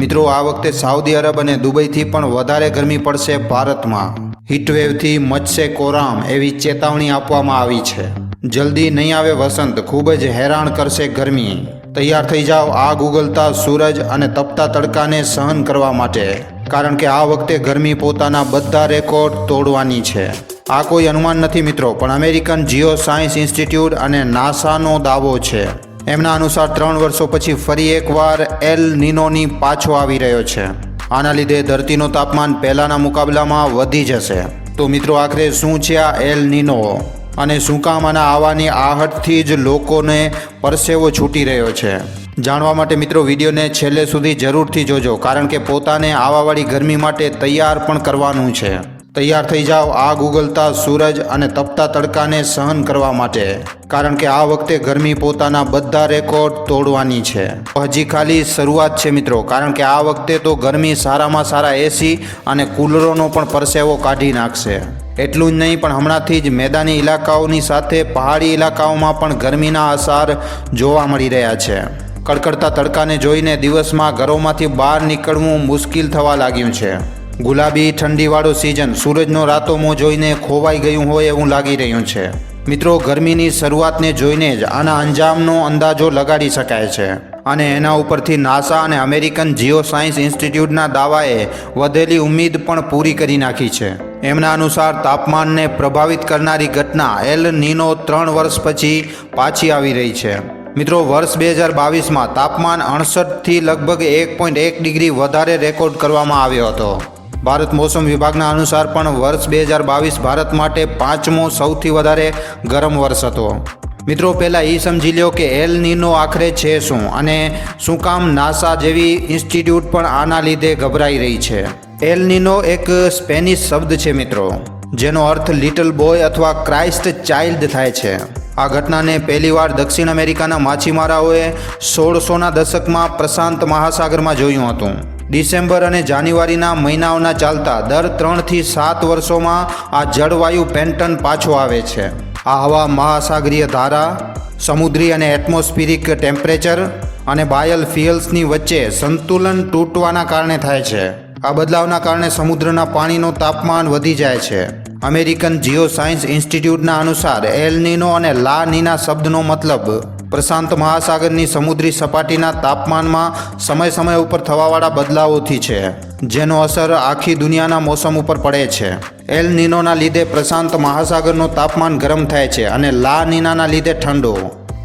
મિત્રો, આ વખતે સાઉદી અરબ અને દુબઈથી પણ વધારે ગરમી પડશે ભારતમાં. હીટવેવથી મચશે કોરામ એવી ચેતવણી આપવામાં આવી છે. જલ્દી નહીં આવે વસંત, ખૂબ જ હેરાન કરશે ગરમી. તૈયાર થઈ જાઓ આગ ઉગલતા સૂરજ અને તપતા તડકાને સહન કરવા માટે. કારણ કે આ વખતે ગરમી પોતાના બધા રેકોર્ડ તોડવાની છે. આ કોઈ અનુમાન નથી મિત્રો, પણ અમેરિકન જીઓ સાયન્સ ઇન્સ્ટિટ્યૂટ અને નાસાનો દાવો છે. એમના અનુસાર ત્રણ વર્ષો પછી ફરી એકવાર એલ નિનોની પાછો આવી રહ્યો છે. આના લીધે ધરતીનું તાપમાન પહેલાંના મુકાબલામાં વધી જશે. તો મિત્રો, આખરે શું છે આ એલ નિનો? અને શું કામ આના આવવાની આહટથી જ લોકોને પરસેવો છૂટી રહ્યો છે? જાણવા માટે મિત્રો, વિડીયોને છેલ્લે સુધી જરૂરથી જોજો, કારણ કે પોતાને આવાવાળી ગરમી માટે તૈયાર પણ કરવાનું છે. તૈયાર થઈ જાઓ, આગ ઉગલતા સૂરજ અને તપતા તડકાને સહન કરવા માટે. કારણ કે આ વખતે ગરમી પોતાના બધા રેકોર્ડ તોડવાની છે. હજી ખાલી શરૂઆત છે મિત્રો, કારણ કે આ વખતે તો ગરમી સારામાં સારા એસી અને કુલરોનો પણ પરસેવો કાઢી નાખશે. એટલું જ નહીં, પણ હમણાંથી જ મેદાની ઇલાકાઓની સાથે પહાડી ઇલાકાઓમાં પણ ગરમીના અસર જોવા મળી રહ્યા છે. કડકડતા તડકાને જોઈને દિવસમાં ઘરોમાંથી બહાર નીકળવું મુશ્કેલ થવા લાગ્યું છે. ગુલાબી ઠંડીવાળો સિઝન સૂરજનો રાતો મોં જોઈને ખોવાઈ ગયું હોય એવું લાગી રહ્યું છે. મિત્રો, ગરમીની શરૂઆતને જોઈને જ આના અંજામનો અંદાજો લગાડી શકાય છે. અને એના ઉપરથી નાસા અને અમેરિકન જીઓ સાયન્સ ઇન્સ્ટિટ્યૂટના દાવાએ વધેલી ઉમ્મીદ પણ પૂરી કરી નાખી છે. એમના અનુસાર તાપમાનને પ્રભાવિત કરનારી ઘટના એલ નીનો ત્રણ વર્ષ પછી પાછી આવી રહી છે. મિત્રો, વર્ષ બે હજાર બાવીસમાં તાપમાન અડસઠથી લગભગ એક પોઈન્ટ એક ડિગ્રી વધારે રેકોર્ડ કરવામાં આવ્યો હતો. ભારત મોસમ વિભાગના અનુસાર પણ વર્ષ બે હજાર બાવીસ ભારત માટે પાંચમો સૌથી વધારે ગરમ વર્ષ હતો. મિત્રો, પહેલાં એ સમજી લ્યો કે એલ નીનો આખરે છે શું અને શું કામ નાસા જેવી ઇન્સ્ટિટ્યૂટ પણ આના લીધે ગભરાઈ રહી છે? એલ નીનો એક સ્પેનિશ શબ્દ છે, મિત્રો, જેનો અર્થ લિટલ બોય અથવા ક્રાઇસ્ટ ચાઇલ્ડ થાય છે. આ ઘટનાને પહેલીવાર દક્ષિણ અમેરિકાના માછીમારાઓએ સોળસોના દશકમાં પ્રશાંત મહાસાગરમાં જોયું હતું. ડિસેમ્બર અને જાન્યુઆરીના મહિનાઓના ચાલતા દર ત્રણથી સાત વર્ષોમાં આ જળવાયુ પેન્ટન પાછો આવે છે. આ હવા મહાસાગરીય ધારા, સમુદ્રી અને એટમોસ્ફિરિક ટેમ્પરેચર અને બાયલ ફિયલ્સની વચ્ચે સંતુલન તૂટવાના કારણે થાય છે. આ બદલાવના કારણે સમુદ્રના પાણીનું તાપમાન વધી જાય છે. અમેરિકન જીઓ સાયન્સ ઇન્સ્ટિટ્યૂટના અનુસાર એલ નીનો અને લા નીના શબ્દનો મતલબ પ્રશાંત મહાસાગરની સમુદ્રી સપાટીના તાપમાનમાં સમય સમય ઉપર થવાવાળા બદલાવોથી છે, જેનો અસર આખી દુનિયાના મોસમ ઉપર પડે છે. એલ નીનોના લીધે પ્રશાંત મહાસાગરનું તાપમાન ગરમ થાય છે અને લા નીનાના લીધે ઠંડો.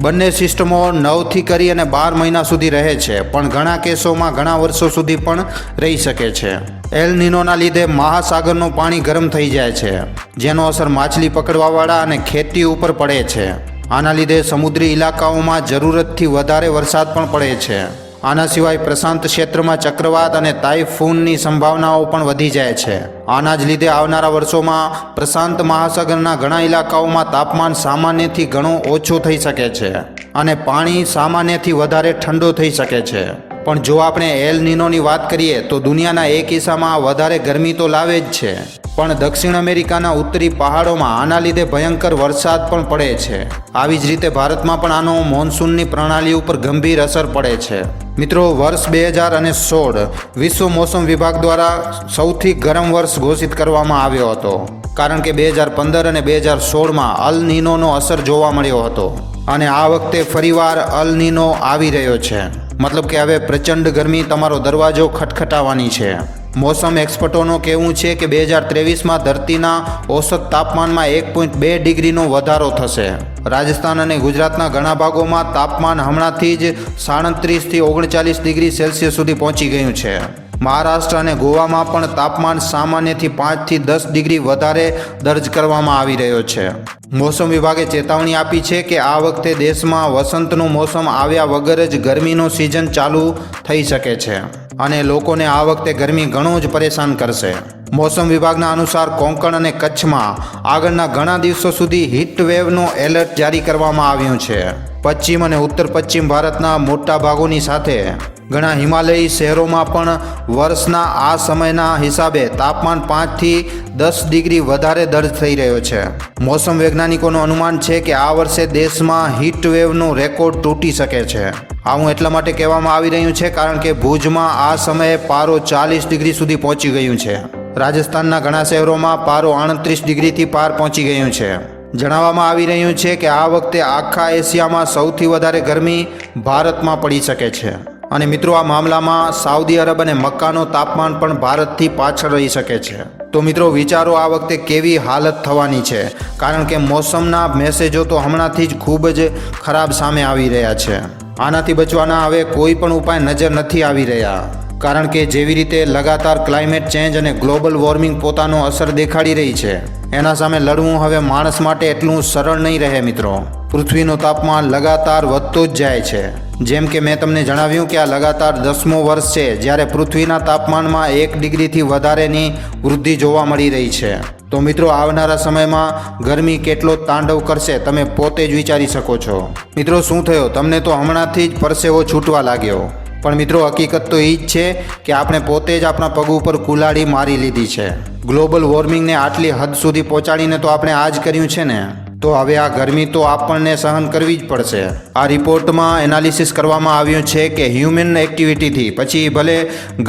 બંને સિસ્ટમો નવથી કરી અને બાર મહિના સુધી રહે છે, પણ ઘણા કેસોમાં ઘણા વર્ષો સુધી પણ રહી શકે છે. એલ નિનોના લીધે મહાસાગરનું પાણી ગરમ થઈ જાય છે, જેનો અસર માછલી પકડવાવાળા અને ખેતી ઉપર પડે છે. આના લીધે સમુદ્રી ઇલાકાઓમાં જરૂરતથી વધારે વરસાદ પણ પડે છે. આના સિવાય પ્રશાંત ક્ષેત્રમાં ચક્રવાત અને તાઇફૂનની સંભાવનાઓ પણ વધી જાય છે. આના જ લીધે આવનારા વર્ષોમાં પ્રશાંત મહાસાગરના ઘણા ઇલાકાઓમાં તાપમાન સામાન્યથી ઘણું ઓછું થઈ શકે છે અને પાણી સામાન્યથી વધારે ઠંડો થઈ શકે છે. પણ જો આપણે એલ નીનોની વાત કરીએ તો દુનિયાના એક હિસ્સામાં વધારે ગરમી તો લાવે જ છે. પણ દક્ષિણ અમેરિકાના ઉત્તરી પહાડોમાં આના લીધે ભયંકર વરસાદ પણ પડે છે. આવી જ રીતે ભારતમાં પણ આનો મોન્સૂનની પ્રણાલી ઉપર ગંભીર અસર પડે છે. મિત્રો, વર્ષ બે હજાર અને સોળ વિશ્વ મોસમ વિભાગ દ્વારા સૌથી ગરમ વર્ષ ઘોષિત કરવામાં આવ્યો હતો. કારણ કે બે હજાર પંદર અને બે હજાર સોળમાં અલ નીનોનો અસર જોવા મળ્યો હતો અને આ વખતે ફરીવાર અલ નીનો આવી રહ્યો છે. મતલબ કે હવે પ્રચંડ ગરમી તમારો દરવાજો ખટખટાવવાની છે. મોસમ એક્સપર્ટોનું કહેવું છે કે બે હજાર ત્રેવીસમાં ધરતીના ઓસત તાપમાનમાં એક પોઈન્ટ બે ડિગ્રીનો વધારો થશે. રાજસ્થાન અને ગુજરાતના ઘણા ભાગોમાં તાપમાન હમણાંથી જ સાડત્રીસથી ઓગણચાલીસ ડિગ્રી સેલ્સિયસ સુધી પહોંચી ગયું છે. મહારાષ્ટ્ર અને ગોવામાં પણ તાપમાન સામાન્યથી પાંચથી દસ ડિગ્રી વધારે દર્જ કરવામાં આવી રહ્યો છે. મોસમ વિભાગે ચેતવણી આપી છે કે આ વખતે દેશમાં વસંતનું મોસમ આવ્યા વગર જ ગરમીનો સિઝન ચાલુ થઈ શકે છે. અને લોકોને આ વખતે ગરમી ઘણું જ પરેશાન કરશે. મોસમ વિભાગના અનુસાર કોંકણ અને કચ્છમાં આગળના ઘણા દિવસો સુધી હીટ વેવનો એલર્ટ જારી કરવામાં આવ્યું છે. પશ્ચિમ અને ઉત્તર પશ્ચિમ ભારતના મોટા ભાગોની સાથે ઘણા હિમાલયી શહેરોમાં પણ વર્ષના આ સમયના હિસાબે તાપમાન પાંચથી દસ ડિગ્રી વધારે દર્જ થઈ રહ્યો છે. મોસમ વૈજ્ઞાનિકોનું અનુમાન છે કે આ વર્ષે દેશમાં હીટ વેવનો રેકોર્ડ તૂટી શકે છે. આવું એટલા માટે કહેવામાં આવી રહ્યું છે કારણ કે ભુજમાં આ સમયે પારો ચાલીસ ડિગ્રી સુધી પહોંચી ગયું છે. રાજસ્થાનના ઘણા શહેરોમાં પારો આડત્રીસ ડિગ્રીથી પાર પહોંચી ગયું છે. જણાવવામાં આવી રહ્યું છે કે આ વખતે આખા એશિયામાં સૌથી વધારે ગરમી ભારતમાં પડી શકે છે. અને મિત્રો, આ મામલામાં સાઉદી અરબ અને મક્કાનો તાપમાન પણ ભારતથી પાછળ રહી શકે છે. તો મિત્રો, વિચારો આ વખતે કેવી હાલત થવાની છે? કારણ કે મોસમના મેસેજો તો હમણાંથી જ ખૂબ જ ખરાબ સામે આવી રહ્યા છે. આનાથી બચવાના હવે કોઈ પણ ઉપાય નજર નથી આવી રહ્યા. કારણ કે જેવી રીતે લગાતાર ક્લાઇમેટ ચેન્જ અને ગ્લોબલ વોર્મિંગ પોતાનો અસર દેખાડી રહી છે, એના સામે લડવું હવે માણસ માટે એટલું સરળ નહીં રહે મિત્રો. પૃથ્વીનું તાપમાન લગાતાર વધતું જ જાય છે. જેમ કે મેં તમને જણાવ્યું કે આ લગાતાર દસમો વર્ષ છે, જ્યારે પૃથ્વીના તાપમાનમાં એક ડિગ્રીથી વધારેની વૃદ્ધિ જોવા મળી રહી છે. તો મિત્રો, આવનારા સમયમાં ગરમી કેટલો તાંડવ કરશે, તમે પોતે જ વિચારી શકો છો. મિત્રો, શું થયો? તમને તો હમણાંથી જ પરસેવો છૂટવા લાગ્યો. પણ મિત્રો, હકીકત તો એ જ છે કે આપણે પોતે જ આપણા પગ ઉપર કુલાડી મારી લીધી છે. ગ્લોબલ વોર્મિંગને આટલી હદ સુધી પહોંચાડીને તો આપણે આ જ કર્યું છે ને? તો હવે આ ગરમી તો આપણને સહન કરવી જ પડશે. આ રિપોર્ટમાં એનાલિસિસ કરવામાં આવ્યું છે કે હ્યુમન એક્ટિવિટીથી, પછી ભલે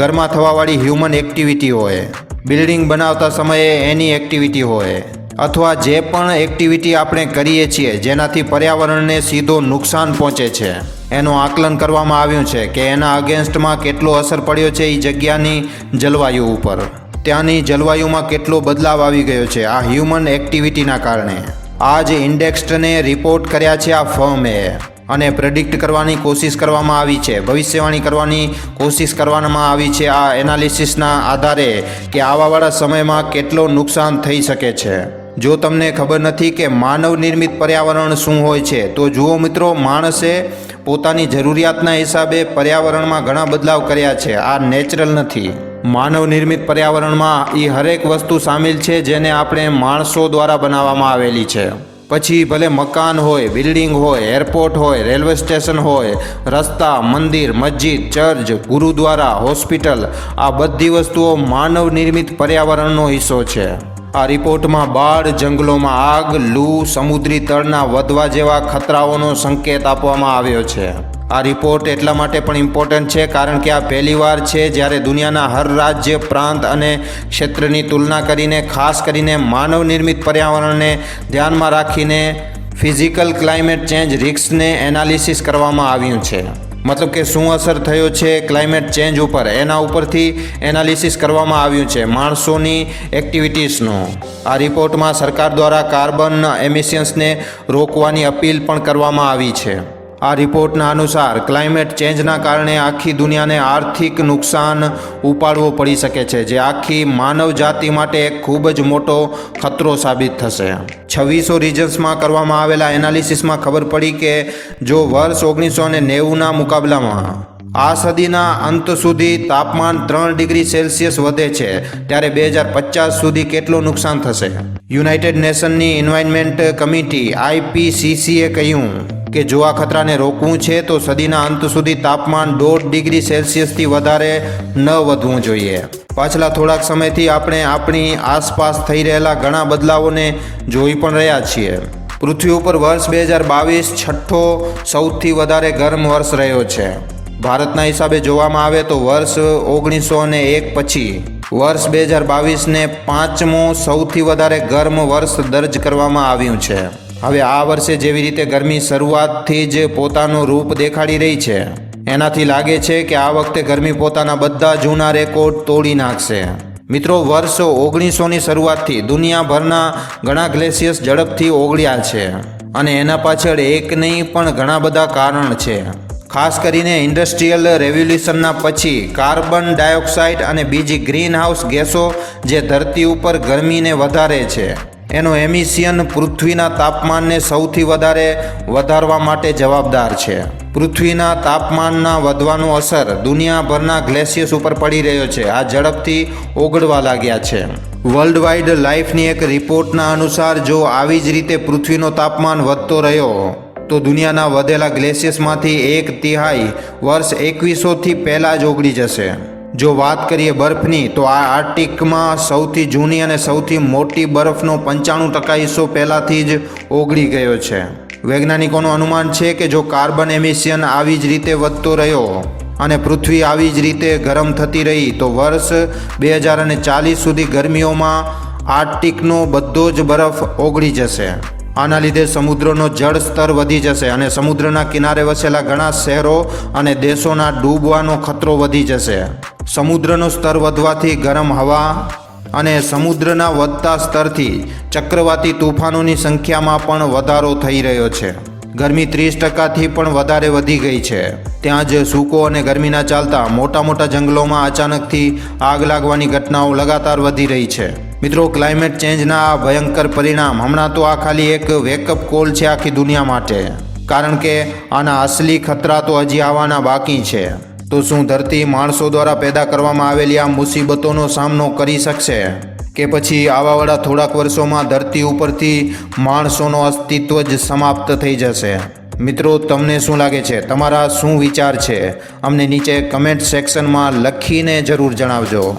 ઘરમાં થવાવાળી હ્યુમન એક્ટિવિટી હોય, બિલ્ડિંગ બનાવતા સમયે એની એક્ટિવિટી હોય, અથવા જે પણ એક્ટિવિટી આપણે કરીએ છીએ, જેનાથી પર્યાવરણને સીધો નુકસાન પહોંચે છે. એનું આકલન કરવામાં આવ્યું છે કે એના અગેન્સ્ટમાં કેટલો અસર પડ્યો છે એ જગ્યાની જલવાયુ ઉપર. ત્યાંની જલવાયુમાં કેટલો બદલાવ આવી ગયો છે આ હ્યુમન એક્ટિવિટીના કારણે. આ જ ઇન્ડેક્સ્ડને રિપોર્ટ કર્યા છે આ ફર્મે અને પ્રેડિક્ટ કરવાની કોશિશ કરવામાં આવી છે. ભવિષ્યવાણી કરવાની કોશિશ કરવામાં આવી છે આ એનાલિસિસના આધારે કે આવાવાળા સમયમાં કેટલો નુકસાન થઈ શકે છે. જો તમને ખબર નથી કે માનવ નિર્મિત પર્યાવરણ શું હોય છે, તો જુઓ મિત્રો, માણસે પોતાની જરૂરિયાતના હિસાબે પર્યાવરણમાં ઘણા બદલાવ કર્યા છે. આ નેચરલ નથી. માનવ નિર્મિત પર્યાવરણમાં એ હરેક વસ્તુ સામેલ છે જેને આપણે માણસો દ્વારા બનાવવામાં આવેલી છે. પછી ભલે મકાન હોય, બિલ્ડિંગ હોય, એરપોર્ટ હોય, રેલવે સ્ટેશન હોય, રસ્તા, મંદિર, મસ્જિદ, ચર્ચ, ગુરુદ્વારા, હોસ્પિટલ, આ બધી વસ્તુઓ માનવ નિર્મિત પર્યાવરણનો હિસ્સો છે. આ રિપોર્ટમાં બાળ જંગલોમાં આગ, લૂ, સમુદ્રી તળના વધવા જેવા ખતરાઓનો સંકેત આપવામાં આવ્યો છે. આ રિપોર્ટ એટલા માટે પણ ઇમ્પોર્ટન્ટ છે કારણ કે આ પહેલીવાર છે જ્યારે દુનિયાના હર રાજ્ય, પ્રાંત અને ક્ષેત્રની તુલના કરીને, ખાસ કરીને માનવ નિર્મિત પર્યાવરણને ધ્યાનમાં રાખીને ફિઝિકલ ક્લાઇમેટ ચેન્જ રિસ્કને એનાલિસિસ કરવામાં આવ્યું છે. મતલબ કે શું અસર થયો છે ક્લાઇમેટ ચેન્જ ઉપર? એના ઉપરથી એનાલિસિસ કરવામાં આવ્યું છે માણસોની એક્ટિવિટીઝનો આ રિપોર્ટમાં સરકાર દ્વારા કાર્બન એમિશન્સને રોકવાની અપીલ પણ કરવામાં આવી છે. આ રિપોર્ટના અનુસાર ક્લાઇમેટ ચેન્જના કારણે આખી દુનિયાને આર્થિક નુકસાન ઉપાડવો પડી શકે છે, જે આખી માનવ જાતિ માટે એક ખૂબ જ મોટો ખતરો સાબિત થશે. છવ્વીસો રિજન્સમાં કરવામાં આવેલા એનાલિસિસમાં ખબર પડી કે જો વર્ષ ઓગણીસો ને નેવુંના મુકાબલામાં આ સદીના અંત સુધી તાપમાન ત્રણ ડિગ્રી સેલ્સિયસ વધે છે, ત્યારે બે હજાર પચાસ સુધી કેટલું નુકસાન થશે? યુનાઇટેડ નેશનની એન્વાયરમેન્ટ કમિટી આઈપીસીસીએ કહ્યું કે જો આ ખતરાને રોકવું છે, તો સદીના અંત સુધી તાપમાન દોઢ ડિગ્રી સેલ્સિયસથી વધારે ન વધવું જોઈએ. પાછલા થોડાક સમયથી આપણે આપણી આસપાસ થઈ રહેલા ઘણા બદલાવોને જોઈ પણ રહ્યા છીએ. પૃથ્વી ઉપર વર્ષ બે હજાર બાવીસ છઠ્ઠો સૌથી વધારે ગરમ વર્ષ રહ્યો છે. ભારતના હિસાબે જોવામાં આવે તો વર્ષ ઓગણીસો ને એક પછી વર્ષ બે હજાર બાવીસને પાંચમું સૌથી વધારે ગરમ વર્ષ દર્જ કરવામાં આવ્યું છે. હવે આ વર્ષે જેવી રીતે ગરમી શરૂઆતથી જ પોતાનું રૂપ દેખાડી રહી છે, એનાથી લાગે છે કે આ વખતે ગરમી પોતાના બધા જૂના રેકોર્ડ તોડી નાખશે. મિત્રો, વર્ષ ઓગણીસોની શરૂઆતથી દુનિયાભરના ઘણા ગ્લેશિયસ ઝડપથી ઓગળ્યા છે અને એના પાછળ એક નહીં પણ ઘણા બધા કારણ છે. ખાસ કરીને ઇન્ડસ્ટ્રીયલ રેવોલ્યુશનના પછી કાર્બન ડાયોક્સાઇડ અને બીજી ગ્રીન હાઉસ ગેસો જે ધરતી ઉપર ગરમીને વધારે છે. એનો એમિશિયન પૃથ્વીના તાપમાનને સૌથી વધારે વધારવા માટે જવાબદાર છે. પૃથ્વીના તાપમાનના વધવાનો અસર દુનિયાભરના ગ્લેશિયસ ઉપર પડી રહ્યો છે. આ ઝડપથી ઓગળવા લાગ્યા છે. વર્લ્ડ વાઇડ લાઈફની એક રિપોર્ટના અનુસાર જો આવી જ રીતે પૃથ્વીનો તાપમાન વધતો રહ્યો, તો દુનિયાના વધેલા ગ્લેશિયસમાંથી એક તિહાઈ વર્ષ એકવીસોથી પહેલાં જ ઓગળી જશે. જો વાત કરીએ બરફની, તો આ આર્ટિકમાં સૌથી જૂની અને સૌથી મોટી બરફનો પંચાણું ટકા હિસ્સો પહેલાંથી જ ઓગળી ગયો છે. વૈજ્ઞાનિકોનું અનુમાન છે કે જો કાર્બન એમિશન આવી જ રીતે વધતો રહ્યો અને પૃથ્વી આવી જ રીતે ગરમ થતી રહી, તો વર્ષ બે હજાર અને ચાલીસ સુધી ગરમીઓમાં આર્કટિકનો બધો જ બરફ ઓગળી જશે. આના લીધે સમુદ્રનો જળ સ્તર વધી જશે અને સમુદ્રના કિનારે વસેલા ઘણા શહેરો અને દેશોના ડૂબવાનો ખતરો વધી જશે. સમુદ્રનો સ્તર વધવાથી ગરમ હવા અને સમુદ્રના વધતા સ્તરથી ચક્રવાતી તોફાનોની સંખ્યામાં પણ વધારો થઈ રહ્યો છે. ગરમી ત્રીસ ટકાથી પણ વધારે વધી ગઈ છે. ત્યાં જ સૂકો અને ગરમીના ચાલતા મોટા મોટા જંગલોમાં અચાનકથી આગ લાગવાની ઘટનાઓ લગાતાર વધી રહી છે. મિત્રો ક્લાઇમેટ ચેન્જના આ ભયંકર પરિણામ હમણાં તો આ ખાલી એક વેકઅપ કોલ છે આખી દુનિયા માટે. કારણ કે આના અસલી ખતરા તો હજી આવવાના બાકી છે. તો શું ધરતી માણસો દ્વારા પેદા કરવામાં આવેલી આ મુસીબતોનો સામનો કરી શકશે? કે પછી આવાવાળા થોડાક વર્ષોમાં ધરતી ઉપરથી માણસોનો અસ્તિત્વ જ સમાપ્ત થઈ જશે? મિત્રો, તમને શું લાગે છે? તમારા શું વિચાર છે? અમને નીચે કમેન્ટ સેક્શનમાં લખીને જરૂર જણાવજો.